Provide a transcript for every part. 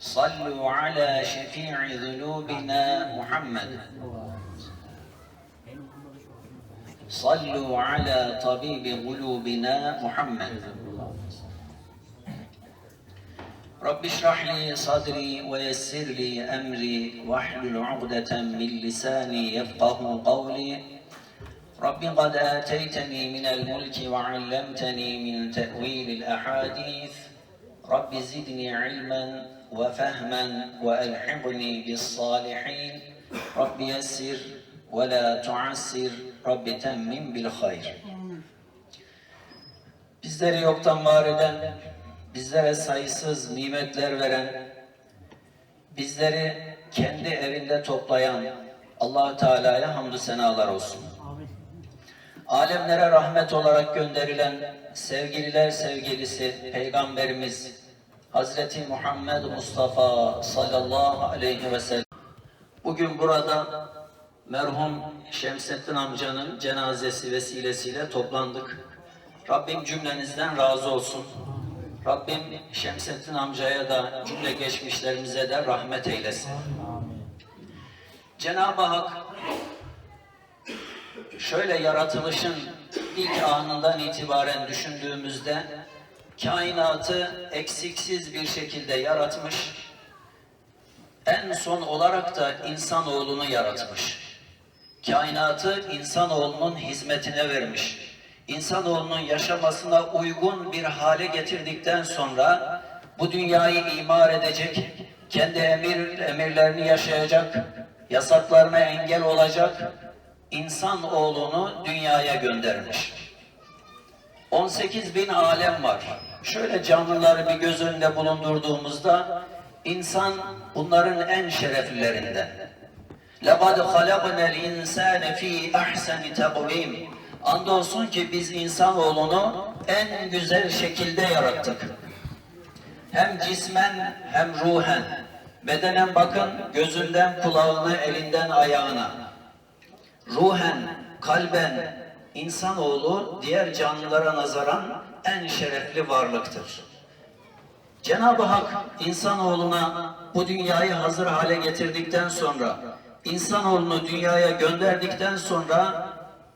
صلوا على شفيع ذنوبنا محمد. صلوا على طبيب قلوبنا محمد. رب اشرح لي صدري ويسر لي أمري واحلل عقدة من لساني يفقه قولي. رب قد آتيتني من الملك وعلمتني من تأويل الأحاديث. رب زدني علما وفهما وألحقني بالصالحين رب يسر ولا تعسر رب تمم بالخير Bizleri yoktan var eden, bizlere sayısız nimetler veren, bizleri kendi evinde toplayan allah Teala'ya hamdü senalar olsun. Alemlere rahmet olarak gönderilen sevgililer sevgilisi Peygamberimiz Hazreti Muhammed Mustafa sallallahu aleyhi ve sellem bugün burada merhum Şemsettin amcanın cenazesi vesilesiyle toplandık. Rabbim cümlenizden razı olsun. Rabbim Şemsettin amcaya da cümle geçmişlerimize de rahmet eylesin. Cenab-ı Hak şöyle yaratılışın ilk anından itibaren düşündüğümüzde kainatı eksiksiz bir şekilde yaratmış, en son olarak da insanoğlunu yaratmış. Kainatı insanoğlunun hizmetine vermiş. İnsanoğlunun yaşamasına uygun bir hale getirdikten sonra bu dünyayı imar edecek, kendi emir emirlerini yaşayacak, yasaklarına engel olacak insan oğlunu dünyaya göndermiş. 18 bin alem var Şöyle canlıları bir göz önünde bulundurduğumuzda insan bunların en şereflilerinden. لَقَدْ خَلَقْنَا الْاِنْسَانَ ف۪ي اَحْسَنِ تَقْوِيمٍ Andolsun ki biz insanoğlunu en güzel şekilde yarattık. Hem cismen hem ruhen. Bedenen bakın gözünden kulağına, elinden ayağına. Ruhen, kalben insanoğlu diğer canlılara nazaran en şerefli varlıktır. Cenab-ı Hak insanoğluna bu dünyayı hazır hale getirdikten sonra, insanoğlunu dünyaya gönderdikten sonra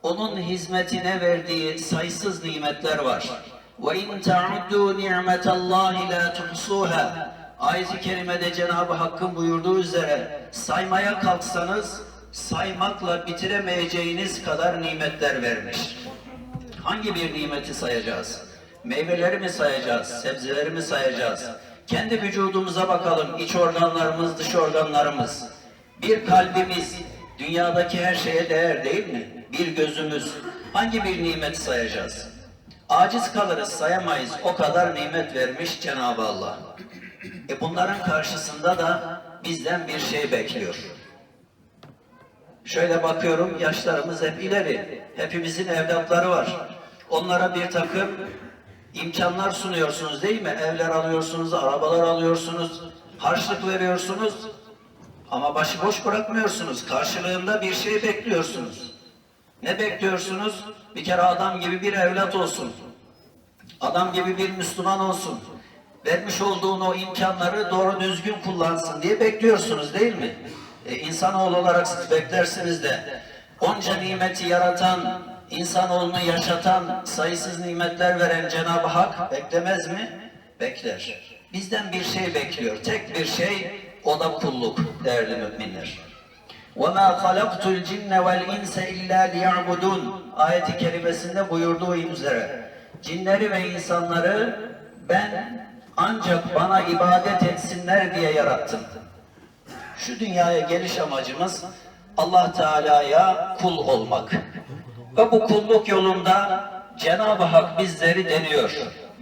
onun hizmetine verdiği sayısız nimetler var. Ve in ta'uddu ni'metallahi la tuhsuha. Ayet-i kerimede Cenab-ı Hakk'ın buyurduğu üzere saymaya kalksanız saymakla bitiremeyeceğiniz kadar nimetler vermiş. Hangi bir nimeti sayacağız? Meyveleri mi sayacağız? Sebzeleri mi sayacağız? Kendi vücudumuza bakalım. iç organlarımız, dış organlarımız. Bir kalbimiz dünyadaki her şeye değer değil mi? Bir gözümüz. Hangi bir nimet sayacağız? Aciz kalırız, sayamayız. O kadar nimet vermiş Cenab-ı Allah. E bunların karşısında da bizden bir şey bekliyor. Şöyle bakıyorum yaşlarımız hep ileri. Hepimizin evlatları var. Onlara bir takım imkanlar sunuyorsunuz değil mi? Evler alıyorsunuz, arabalar alıyorsunuz, harçlık veriyorsunuz. Ama başıboş bırakmıyorsunuz. Karşılığında bir şey bekliyorsunuz. Ne bekliyorsunuz? Bir kere adam gibi bir evlat olsun. Adam gibi bir Müslüman olsun. Vermiş olduğun o imkanları doğru düzgün kullansın diye bekliyorsunuz değil mi? E, insanoğlu olarak siz beklersiniz de onca nimeti yaratan, insanoğlunu yaşatan, sayısız nimetler veren Cenab-ı Hak beklemez mi? Bekler. Bizden bir şey bekliyor. Tek bir şey o da kulluk değerli müminler. وَمَا خَلَقْتُ الْجِنَّ وَالْاِنْسَ اِلَّا لِيَعْبُدُونَ Ayeti kerimesinde buyurduğu üzere cinleri ve insanları ben ancak bana ibadet etsinler diye yarattım. Şu dünyaya geliş amacımız Allah Teala'ya kul olmak. Ve bu kulluk yolunda Cenab-ı Hak bizleri deniyor.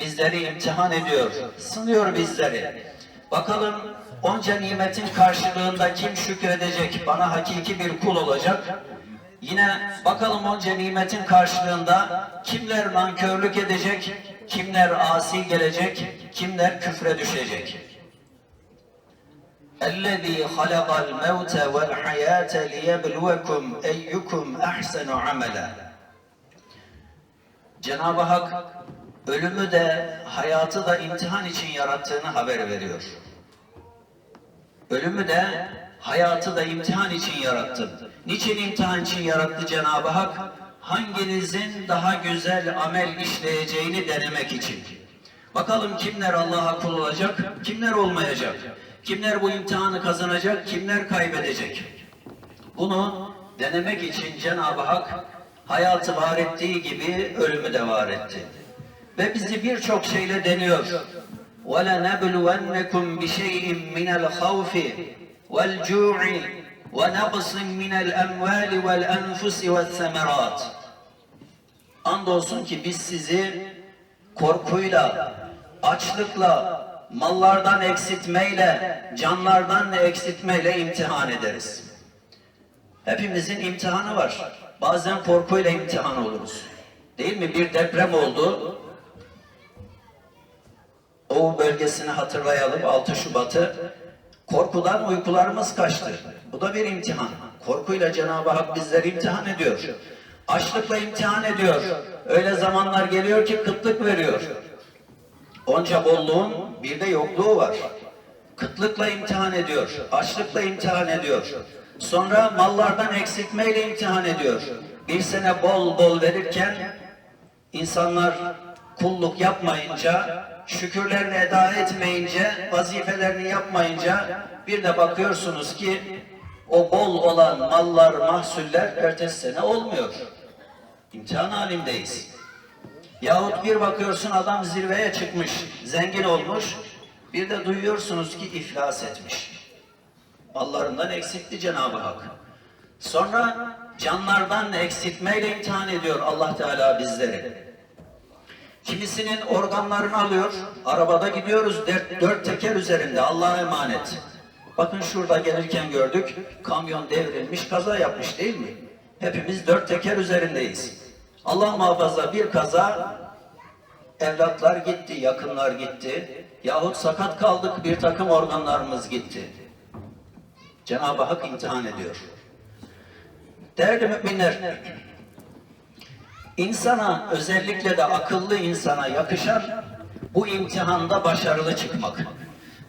Bizleri imtihan ediyor. Sınıyor bizleri. Bakalım onca nimetin karşılığında kim şükredecek, bana hakiki bir kul olacak. Yine bakalım onca nimetin karşılığında kimler nankörlük edecek, kimler asi gelecek, kimler küfre düşecek. اَلَّذ۪ي خَلَقَ الْمَوْتَ وَالْحَيَاةَ لِيَبْلُوَكُمْ اَيُّكُمْ اَحْسَنُ عَمَلًا Cenab-ı Hak ölümü de hayatı da imtihan için yarattığını haber veriyor. Ölümü de hayatı da imtihan için yarattım. Niçin imtihan için yarattı Cenab-ı Hak? Hanginizin daha güzel amel işleyeceğini denemek için. Bakalım kimler Allah'a kul olacak, kimler olmayacak. Kimler bu imtihanı kazanacak, kimler kaybedecek. Bunu denemek için Cenab-ı Hak hayatı var ettiği gibi ölümü de var etti. Ve bizi birçok şeyle deniyor. وَلَنَبْلُوَنَّكُمْ بِشَيْءٍ مِنَ الْخَوْفِ وَالْجُوعِ وَنَقْصٍ مِنَ الْأَمْوَالِ وَالْأَنْفُسِ وَالثَّمَرَاتِ Andolsun ki biz sizi korkuyla, açlıkla, mallardan eksiltmeyle, canlardan eksiltmeyle imtihan ederiz. Hepimizin imtihanı var. Bazen korkuyla imtihan oluruz. Değil mi? Bir deprem oldu. Doğu bölgesini hatırlayalım 6 Şubat'ı. Korkudan uykularımız kaçtı. Bu da bir imtihan. Korkuyla Cenab-ı Hak bizleri imtihan ediyor. Açlıkla imtihan ediyor. Öyle zamanlar geliyor ki kıtlık veriyor. Onca bolluğun bir de yokluğu var. Kıtlıkla imtihan ediyor. Açlıkla imtihan ediyor. Sonra mallardan eksiltmeyle imtihan ediyor. Bir sene bol bol verirken insanlar kulluk yapmayınca, şükürlerini eda etmeyince, vazifelerini yapmayınca bir de bakıyorsunuz ki o bol olan mallar, mahsuller ertesi sene olmuyor. İmtihan halindeyiz. Yahut bir bakıyorsun adam zirveye çıkmış, zengin olmuş, bir de duyuyorsunuz ki iflas etmiş. Mallarından eksiltti Cenab-ı Hak. Sonra canlardan eksiltmeyle imtihan ediyor Allah Teala bizleri. Kimisinin organlarını alıyor, arabada gidiyoruz dört, dört teker üzerinde Allah'a emanet. Bakın şurada gelirken gördük, kamyon devrilmiş, kaza yapmış değil mi? Hepimiz dört teker üzerindeyiz. Allah muhafaza bir kaza, evlatlar gitti, yakınlar gitti. Yahut sakat kaldık, bir takım organlarımız gitti. Cenab-ı Hak imtihan ediyor. Değerli müminler, insana özellikle de akıllı insana yakışan bu imtihanda başarılı çıkmak.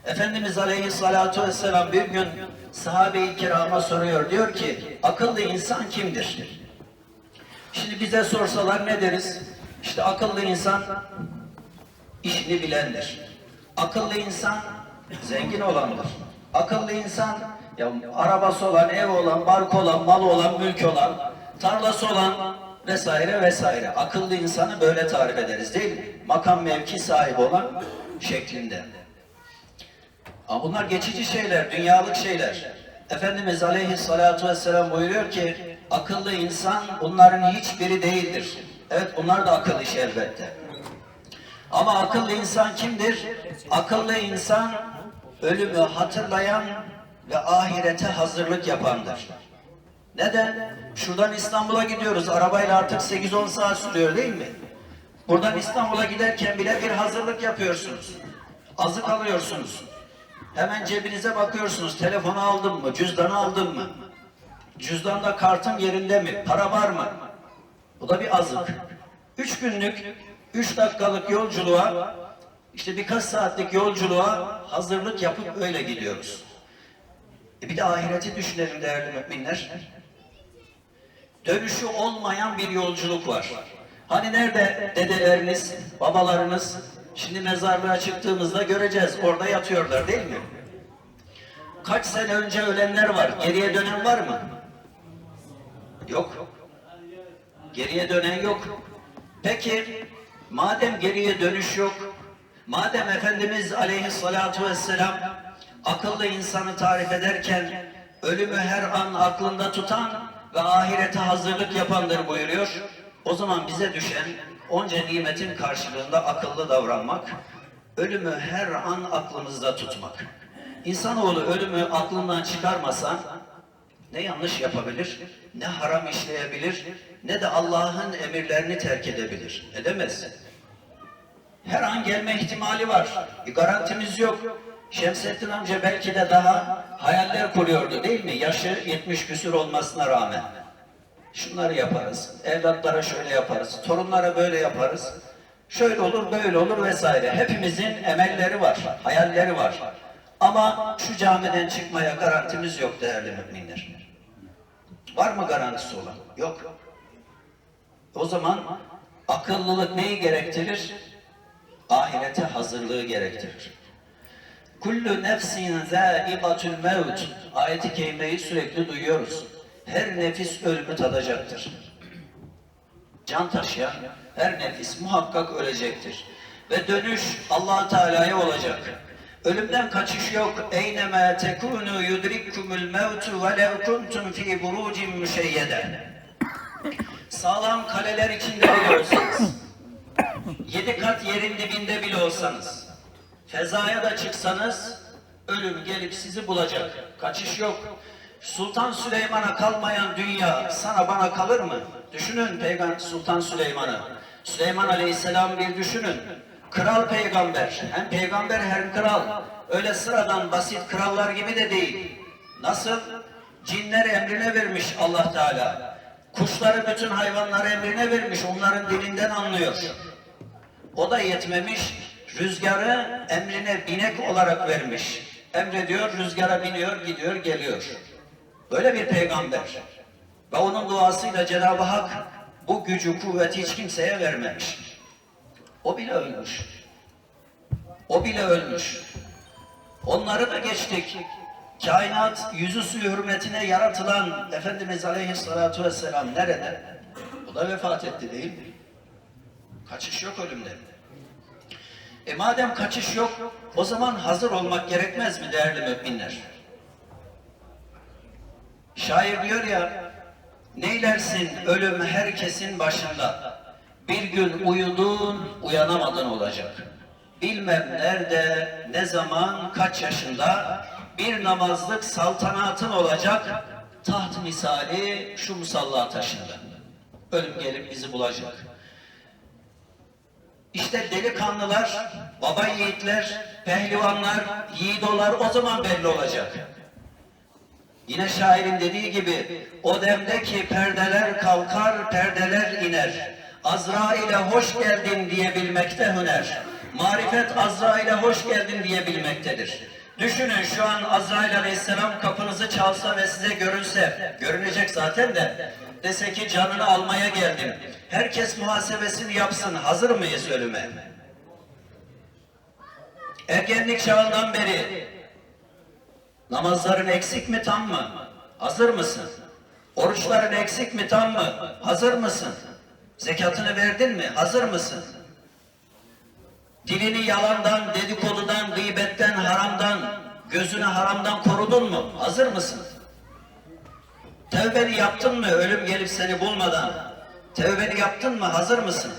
Efendimiz Aleyhisselatü Vesselam bir gün sahabe-i kirama soruyor. Diyor ki akıllı insan kimdir? Şimdi bize sorsalar ne deriz? İşte akıllı insan işini bilendir. Akıllı insan zengin olandır. Akıllı insan ya arabası olan, ev olan, bark olan, mal olan, mülk olan, tarlası olan vesaire vesaire. Akıllı insanı böyle tarif ederiz değil mi? Makam mevki sahibi olan şeklinde. Ama bunlar geçici şeyler, dünyalık şeyler. Efendimiz Aleyhisselatü Vesselam buyuruyor ki akıllı insan bunların hiçbiri değildir. Evet bunlar da akıllı iş elbette. Ama akıllı insan kimdir? Akıllı insan ölümü hatırlayan ve ahirete hazırlık yapandır. Neden? Şuradan İstanbul'a gidiyoruz. Arabayla artık 8-10 saat sürüyor değil mi? Buradan İstanbul'a giderken bile bir hazırlık yapıyorsunuz. Azık alıyorsunuz. Hemen cebinize bakıyorsunuz. Telefonu aldın mı? Cüzdanı aldın mı? Cüzdanda kartın yerinde mi? Para var mı? Bu da bir azık. Üç günlük, üç dakikalık yolculuğa, işte birkaç saatlik yolculuğa hazırlık yapıp öyle gidiyoruz. E bir de ahireti düşünelim değerli müminler. Dönüşü olmayan bir yolculuk var. Hani nerede dedeleriniz, babalarınız, şimdi mezarlığa çıktığımızda göreceğiz. Orada yatıyorlar değil mi? Kaç sene önce ölenler var. Geriye dönen var mı? Yok. Geriye dönen yok. Peki madem geriye dönüş yok, madem Efendimiz Aleyhisselatü Vesselam akıllı insanı tarif ederken ölümü her an aklında tutan ve ahirete hazırlık yapandır buyuruyor. O zaman bize düşen onca nimetin karşılığında akıllı davranmak, ölümü her an aklımızda tutmak. İnsanoğlu ölümü aklından çıkarmasa ne yanlış yapabilir, ne haram işleyebilir, ne de Allah'ın emirlerini terk edebilir. Edemez. Her an gelme ihtimali var. Bir garantimiz yok. Şemsettin amca belki de daha hayaller kuruyordu değil mi? Yaşı 70 küsür olmasına rağmen. Şunları yaparız. Evlatlara şöyle yaparız. Torunlara böyle yaparız. Şöyle olur, böyle olur vesaire. Hepimizin emelleri var, hayalleri var. Ama şu camiden çıkmaya garantimiz yok değerli müminler. Var mı garantisi olan? Yok. O zaman akıllılık neyi gerektirir? Ahirete hazırlığı gerektirir. Kullu nefsin zâiqatul mevt. Ayeti kerimeyi sürekli duyuyoruz. Her nefis ölümü tadacaktır. Can taşıyan her nefis muhakkak ölecektir. Ve dönüş allah Teala'ya olacak. Ölümden kaçış yok. Eyneme tekunu yudrikkumul mevtu ve lev kuntum fi burucin müşeyyede. Sağlam kaleler içinde bile olsanız, yedi kat yerin dibinde bile olsanız, fezaya da çıksanız, ölüm gelip sizi bulacak. Kaçış yok. Sultan Süleyman'a kalmayan dünya sana bana kalır mı? Düşünün Peygamber Sultan Süleyman'ı. Süleyman Aleyhisselam bir düşünün. Kral peygamber. Hem peygamber hem kral. Öyle sıradan basit krallar gibi de değil. Nasıl? Cinler emrine vermiş Allah Teala. Kuşları bütün hayvanları emrine vermiş. Onların dilinden anlıyor. O da yetmemiş. Rüzgarı emrine binek olarak vermiş. Emrediyor, rüzgara biniyor, gidiyor, geliyor. Böyle bir peygamber. Ve onun duasıyla Cenab-ı Hak bu gücü, kuvveti hiç kimseye vermemiş. O bile ölmüş. O bile ölmüş. Onları da geçtik. Kainat yüzü suyu hürmetine yaratılan Efendimiz Aleyhisselatü Vesselam nerede? O da vefat etti değil mi? Kaçış yok ölümden. E madem kaçış yok, o zaman hazır olmak gerekmez mi değerli müminler? Şair diyor ya, neylersin ölüm herkesin başında. Bir gün uyudun, uyanamadın olacak. Bilmem nerede, ne zaman, kaç yaşında bir namazlık saltanatın olacak. Taht misali şu musalla taşında. Ölüm gelip bizi bulacak. İşte delikanlılar, baba yiğitler, pehlivanlar, yiğidolar o zaman belli olacak. Yine şairin dediği gibi o demdeki perdeler kalkar, perdeler iner. Azrail'e hoş geldin diyebilmekte hüner. Marifet Azrail'e hoş geldin diyebilmektedir. Düşünün şu an Azrail Aleyhisselam kapınızı çalsa ve size görünse, görünecek zaten de, dese ki canını almaya geldim. Herkes muhasebesini yapsın, hazır mıyız ölüme? Ergenlik çağından beri Namazların eksik mi tam mı? Hazır mısın? Oruçların eksik mi tam mı? Hazır mısın? Zekatını verdin mi? Hazır mısın? Dilini yalandan, dedikodudan, gıybetten, haramdan, gözünü haramdan korudun mu? Hazır mısın? Tevbeni yaptın mı ölüm gelip seni bulmadan? Tevbeni yaptın mı? Hazır mısın?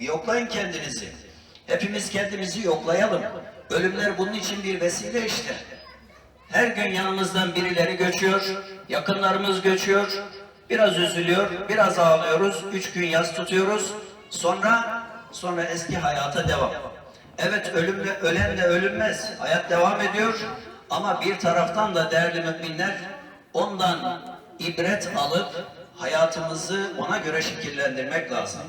Yoklayın kendinizi. Hepimiz kendimizi yoklayalım. Ölümler bunun için bir vesile işte. Her gün yanımızdan birileri göçüyor, yakınlarımız göçüyor, biraz üzülüyor, biraz ağlıyoruz, üç gün yas tutuyoruz, sonra sonra eski hayata devam. Evet ölümle ölenle ölünmez, hayat devam ediyor ama bir taraftan da değerli müminler ondan ibret alıp hayatımızı ona göre şekillendirmek lazım.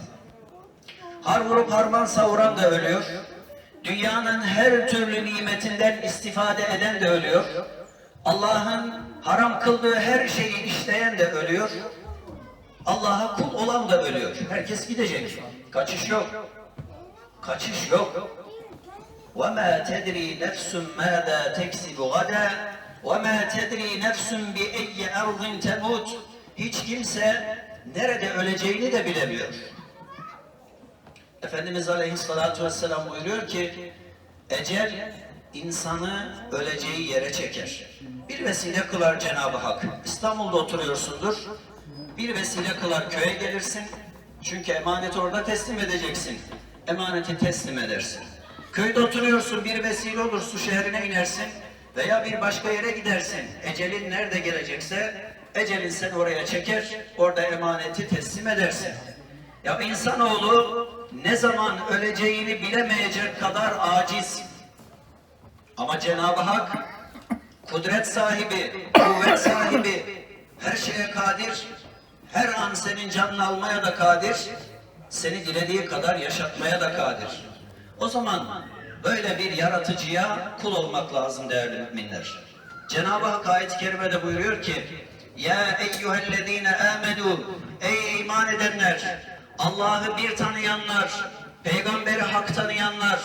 Har vurup harman savuran da ölüyor. Dünyanın her türlü nimetinden istifade eden de ölüyor. Allah'ın haram kıldığı her şeyi işleyen de ölüyor. Allah'a kul olan da ölüyor. Herkes gidecek. Kaçış yok. Kaçış yok. وَمَا تَدْرِي نَفْسٌ مَاذَا تَكْسِبُ غَدًا وَمَا تَدْرِي نَفْسٌ بِأَيِّ اَرْضٍ تَمُوتُ Hiç kimse nerede öleceğini de bilemiyor. Efendimiz Aleyhisselatü Vesselam buyuruyor ki ecel insanı öleceği yere çeker. Bir vesile kılar Cenab-ı Hak. İstanbul'da oturuyorsundur. Bir vesile kılar köye gelirsin. Çünkü emaneti orada teslim edeceksin. Emaneti teslim edersin. Köyde oturuyorsun bir vesile olur su şehrine inersin veya bir başka yere gidersin. Ecelin nerede gelecekse ecelin seni oraya çeker. Orada emaneti teslim edersin. Ya insanoğlu ne zaman öleceğini bilemeyecek kadar aciz. Ama Cenab-ı Hak kudret sahibi, kuvvet sahibi, her şeye kadir, her an senin canını almaya da kadir, seni dilediği kadar yaşatmaya da kadir. O zaman Böyle bir yaratıcıya kul olmak lazım değerli müminler. Cenab-ı Hak ayet-i kerimede buyuruyor ki Ya eyyühellezine amenu Ey iman edenler Allah'ı bir tanıyanlar Peygamberi hak tanıyanlar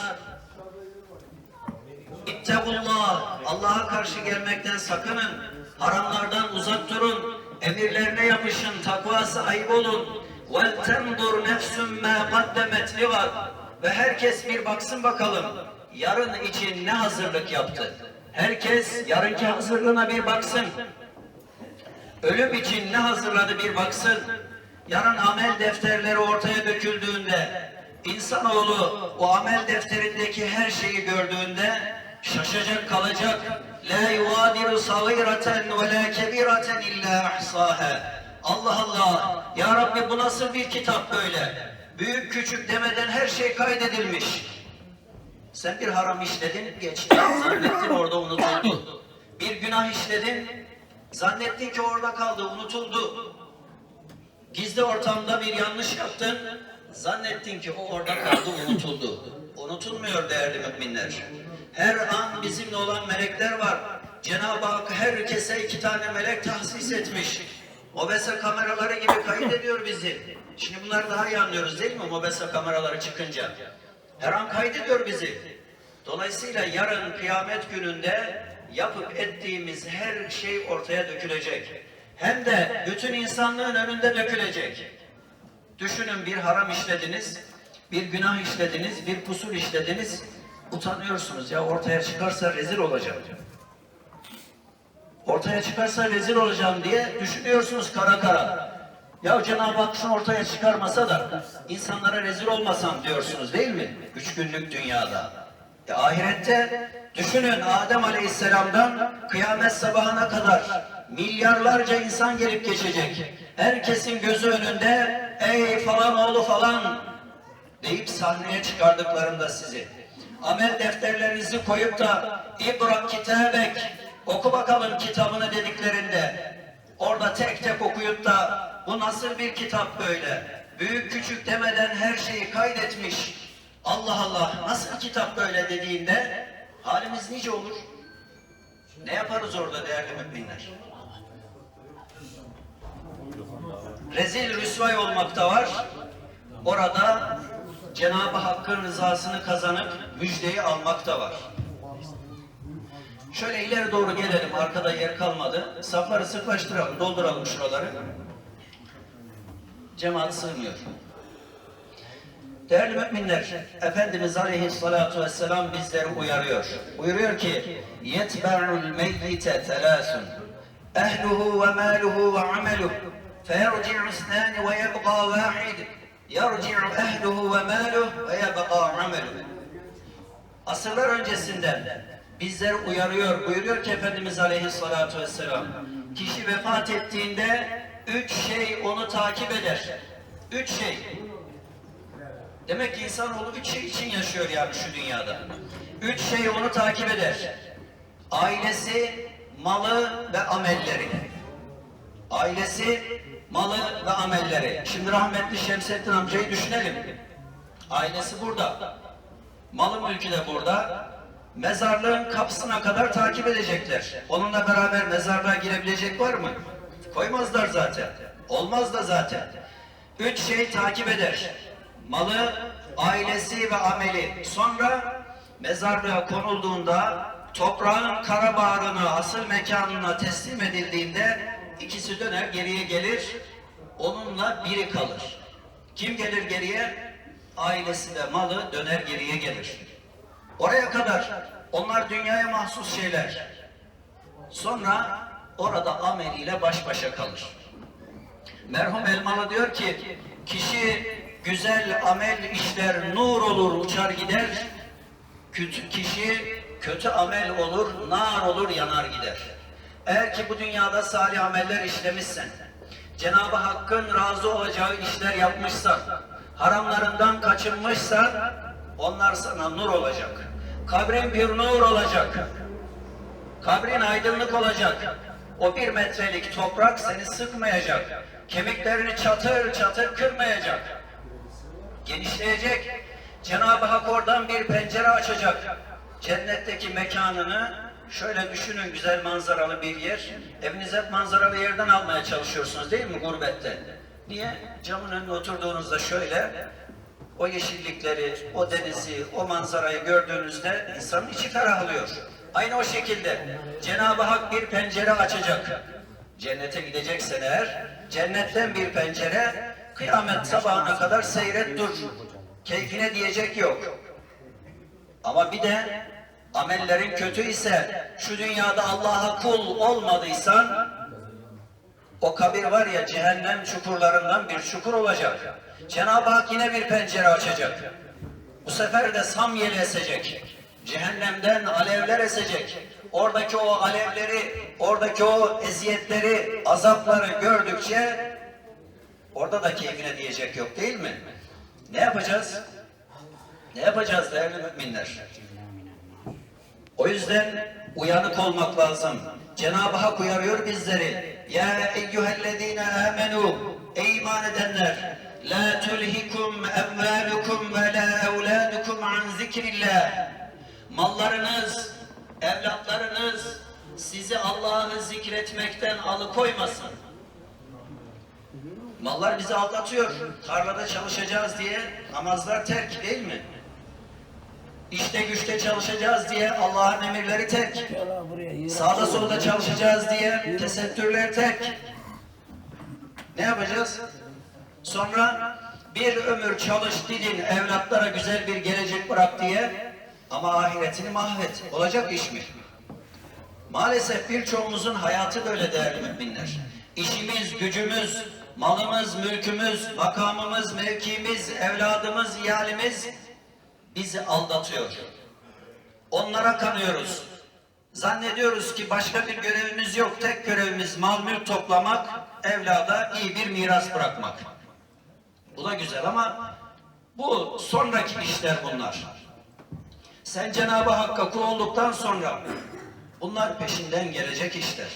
İttegullah Allah'a karşı gelmekten sakının Haramlardan uzak durun Emirlerine yapışın Takva sahibi olun. Vel tendur nefsün kaddemet ligat Ve herkes bir baksın bakalım Yarın için ne hazırlık yaptı? Herkes yarınki hazırlığına bir baksın. Ölüm için ne hazırladı bir baksın. Yarın amel defterleri ortaya döküldüğünde, insanoğlu o amel defterindeki her şeyi gördüğünde şaşacak kalacak. La yuvadiru sagiraten ve la kebiraten illa ahsaha. Allah Allah. Ya Rabbi bu nasıl bir kitap böyle? Büyük küçük demeden her şey kaydedilmiş. Sen bir haram işledin, geçti. Zannettin orada unutuldu. Bir günah işledin, zannettin ki orada kaldı, unutuldu. Gizli ortamda bir yanlış yaptın, zannettin ki o orada kaldı, unutuldu. Unutulmuyor değerli müminler. Her bizimle olan melekler var. Cenab-ı Hak herkese iki tane melek tahsis etmiş. Mobese kameraları gibi kaydediyor bizi. Şimdi bunları daha iyi anlıyoruz değil mi Mobese kameraları çıkınca? Her an kaydediyor bizi. Dolayısıyla yarın kıyamet gününde yapıp ettiğimiz her şey ortaya dökülecek. Hem de bütün insanlığın önünde dökülecek. Düşünün bir haram işlediniz, bir günah işlediniz, bir kusur işlediniz. Utanıyorsunuz ya ortaya çıkarsa rezil olacağım. Ortaya çıkarsa rezil olacağım diye düşünüyorsunuz kara kara. Ya Cenab-ı Hak şunu ortaya çıkarmasa da insanlara rezil olmasam diyorsunuz değil mi? Üç günlük dünyada. E, ahirette düşünün Adem Aleyhisselam'dan kıyamet sabahına kadar milyarlarca insan gelip geçecek. Herkesin gözü önünde ey falan oğlu falan deyip sahneye çıkardıklarında sizi. Amel defterlerinizi koyup da İbra kitabek oku bakalım kitabını dediklerinde orada tek tek okuyup da bu nasıl bir kitap böyle? Büyük küçük demeden her şeyi kaydetmiş. Allah Allah nasıl kitap böyle dediğinde halimiz nice olur? Ne yaparız orada değerli müminler? Rezil rüsvay olmakta var. Orada Cenab-ı Hakk'ın rızasını kazanıp müjdeyi almak da var. Şöyle ileri doğru gelelim. Arkada yer kalmadı. Safları sıklaştıralım, dolduralım şuraları. Cemaat sığmıyor. Değerli müminler, Efendimiz Aleyhisselatü Vesselam bizleri uyarıyor. Buyuruyor ki, يَتْبَعُ الْمَيِّتَ ثَلَاثٌ اَهْلُهُ وَمَالُهُ وَعَمَلُهُ فَيَرْجِعُ اثْنَانِ وَيَبْقَى وَاحِدٌ يَرْجِعُ أَهْلُهُ وَمَالُهُ وَيَبْقَى عَمَلُهُ Asırlar öncesinden bizleri uyarıyor. Buyuruyor ki Efendimiz Aleyhisselatü Vesselam, kişi vefat ettiğinde üç şey onu takip eder. Üç şey. Demek ki insanoğlu üç şey için yaşıyor yani şu dünyada. Üç şey onu takip eder. Ailesi, malı ve amelleri. Ailesi, malı ve amelleri. Şimdi rahmetli Şemsettin amcayı düşünelim. Ailesi burada. Malı mülkü de burada. Mezarlığın kapısına kadar takip edecekler. Onunla beraber mezarlığa girebilecek var mı? Koymazlar zaten. Olmaz da zaten. Üç şey takip eder. Malı, ailesi ve ameli. Sonra mezarlığa konulduğunda toprağın kara bağrına, asıl mekanına teslim edildiğinde ikisi döner geriye gelir. Onunla biri kalır. Kim gelir geriye? Ailesi ve malı döner geriye gelir. Oraya kadar onlar dünyaya mahsus şeyler. Sonra orada ameliyle baş başa kalır. Merhum Elmalı diyor ki, kişi güzel amel işler, nur olur, uçar gider. Kötü kişi kötü amel olur, nar olur, yanar gider. Eğer ki bu dünyada salih ameller işlemişsen, Cenab-ı Hakk'ın razı olacağı işler yapmışsan, haramlarından kaçınmışsan, onlar sana nur olacak. Kabrin bir nur olacak. Kabrin aydınlık olacak. O bir metrelik toprak seni sıkmayacak. Kemiklerini çatır çatır kırmayacak. Genişleyecek. Cenab-ı Hak oradan bir pencere açacak. Cennetteki mekanını şöyle düşünün güzel manzaralı bir yer. Eviniz hep manzaralı yerden almaya çalışıyorsunuz değil mi gurbette? Niye? Camın önüne oturduğunuzda şöyle o yeşillikleri, o denizi, o manzarayı gördüğünüzde insanın içi ferahlıyor. Aynı o şekilde Cenab-ı Hak bir pencere açacak. Cennete gideceksen eğer, cennetten bir pencere, kıyamet sabahına kadar seyret dur. Keyfine diyecek yok. Ama bir de amellerin kötü ise, şu dünyada Allah'a kul olmadıysan, o kabir var ya cehennem çukurlarından bir çukur olacak. Cenab-ı Hak yine bir pencere açacak. Bu sefer de samyeli esecek. Cehennemden alevler esecek. Oradaki o alevleri, oradaki o eziyetleri, azapları gördükçe orada da keyfine diyecek yok değil mi? Ne yapacağız? Ne yapacağız değerli müminler? O yüzden uyanık olmak lazım. Cenab-ı Hak uyarıyor bizleri. Ya eyyühellezine amenu ey iman edenler la tulhikum emvalukum ve la evladukum an zikrillah mallarınız, evlatlarınız sizi Allah'ı zikretmekten alıkoymasın. Mallar bizi aldatıyor. Tarlada çalışacağız diye namazlar terk değil mi? İşte güçte çalışacağız diye Allah'ın emirleri terk. Sağda solda çalışacağız diye tesettürler terk. Ne yapacağız? Sonra bir ömür çalış didin evlatlara güzel bir gelecek bırak diye ama ahiretini mahvet. Olacak iş mi? Maalesef birçoğumuzun hayatı böyle değerli müminler. İşimiz, gücümüz, malımız, mülkümüz, makamımız, mevkimiz, evladımız, iyalimiz bizi aldatıyor. Onlara kanıyoruz. Zannediyoruz ki başka bir görevimiz yok. Tek görevimiz mal mülk toplamak, evlada iyi bir miras bırakmak. Bu da güzel ama bu sonraki işler bunlar. Sen Cenab-ı Hakk'a kul olduktan sonra bunlar peşinden gelecek işler.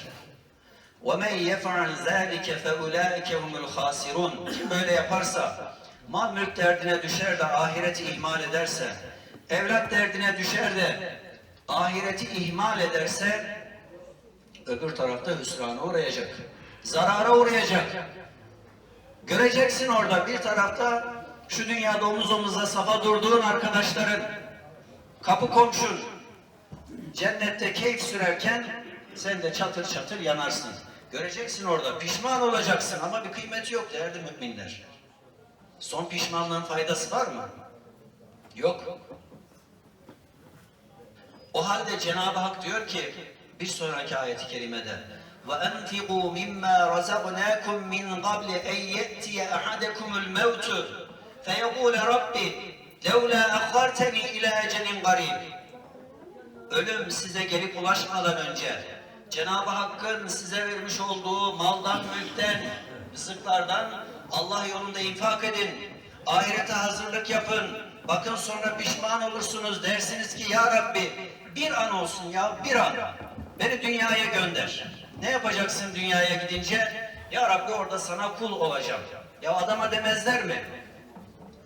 وَمَنْ يَفْعَلْ ذَٰلِكَ فَاُولَٰئِكَ هُمُ الْخَاسِرُونَ Kim böyle yaparsa, mal mülk derdine düşer de ahireti ihmal ederse, evlat derdine düşer de ahireti ihmal ederse, öbür tarafta hüsrana uğrayacak. Zarara uğrayacak. Göreceksin orada bir tarafta şu dünyada omuz omuza safa durduğun arkadaşların, kapı komşun, cennette keyif sürerken sen de çatır çatır yanarsın. Göreceksin orada, pişman olacaksın ama bir kıymeti yok değerli müminler. Son pişmanlığın faydası var mı? Yok. O halde Cenab-ı Hak diyor ki bir sonraki ayeti kerimede وَاَنْفِقُوا مِمَّا رَزَقْنَاكُمْ مِنْ قَبْلِ اَنْ يَأْتِيَ اَحَدَكُمُ الْمَوْتُ فَيَقُولَ رَبِّ لَوْلَا اَخَّرْتَنِي اِلَى اَجَلٍ قَرِيبٍ Ölüm size gelip ulaşmadan önce Cenab-ı Hakk'ın size vermiş olduğu maldan, mülkten, rızıklardan Allah yolunda infak edin. Ahirete hazırlık yapın. Bakın sonra pişman olursunuz. Dersiniz ki ya Rabbi bir an olsun ya bir an. Beni dünyaya gönder. Ne yapacaksın dünyaya gidince? Ya Rabbi orada sana kul olacağım. Ya adama demezler mi?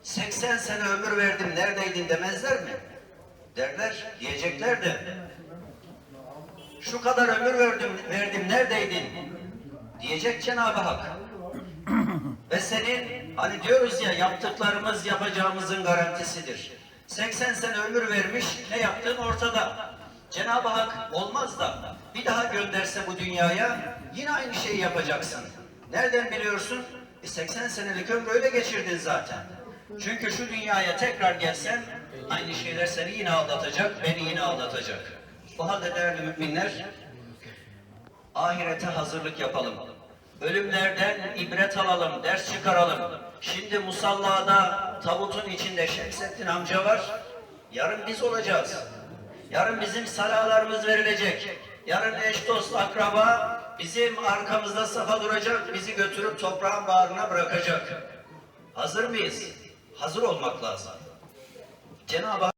80 sene ömür verdim neredeydin demezler mi? Derler, diyecekler de. Şu kadar ömür verdim, verdim neredeydin? Diyecek Cenab-ı Hak. Ve senin hani diyoruz ya yaptıklarımız yapacağımızın garantisidir. 80 sene ömür vermiş ne yaptığın ortada. Cenab-ı Hak olmaz da bir daha gönderse bu dünyaya yine aynı şeyi yapacaksın. Nereden biliyorsun? E 80 senelik ömrü öyle geçirdin zaten. Çünkü şu dünyaya tekrar gelsen aynı şeyler seni yine aldatacak, beni yine aldatacak. Bu halde değerli müminler ahirete hazırlık yapalım. Ölümlerden ibret alalım, ders çıkaralım. Şimdi musallada tabutun içinde Şemsettin amca var. Yarın biz olacağız. Yarın bizim salalarımız verilecek. Yarın eş dost akraba bizim arkamızda safa duracak, bizi götürüp toprağın bağrına bırakacak. Hazır mıyız? Hazır olmak lazım. Cenab-ı